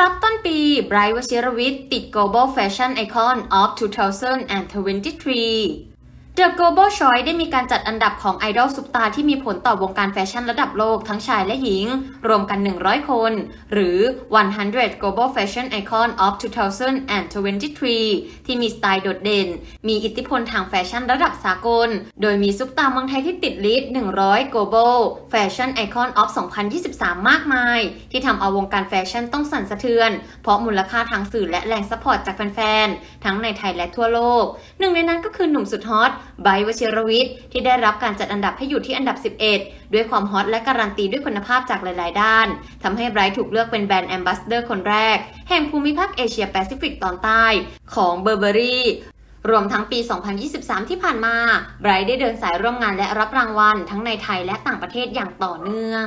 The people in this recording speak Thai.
รับต้นปีไบรท์วชิรวิทย์ติด Global Fashion Icon of 2023 The Global Choice ได้มีการจัดอันดับของไอดอลซุปตาที่มีผลต่อวงการแฟชั่นระดับโลกทั้งชายและหญิง รวมกัน 100 คน หรือ 100 Global Fashion Icon of 2023 ที่มีสไตล์โดดเด่น มีอิทธิพลทางแฟชั่นระดับสากล โดยมีซุปตาเมืองไทยที่ติดลิสต์ 100 Global Fashion Icon of 2023 มากมาย ที่ทำเอาวงการแฟชั่นต้องสั่นสะเทือน เพราะมูลค่าทางสื่อและแรงซัพพอร์ตจากแฟนๆ ทั้งในไทยและทั่วโลก หนึ่งในนั้นก็คือหนุ่มสุดฮอต ไบร์ทวชิรวิทย์ที่ได้รับการจัดอันดับให้อยู่ที่อันดับ 11 ด้วยความฮอตและการันตีด้วยคุณภาพจากหลาย ๆ ด้านทำให้ไบรท์ถูกเลือกเป็นแบรนด์แอมบาสเดอร์คนแรก แห่งภูมิภาคเอเชียแปซิฟิกตอนใต้ของเบอร์เบอรี่รวมทั้งปี 2023 ที่ผ่านมา ไบรท์ได้เดินสายร่วมงานและรับรางวัลทั้งในไทยและต่างประเทศอย่างต่อเนื่อง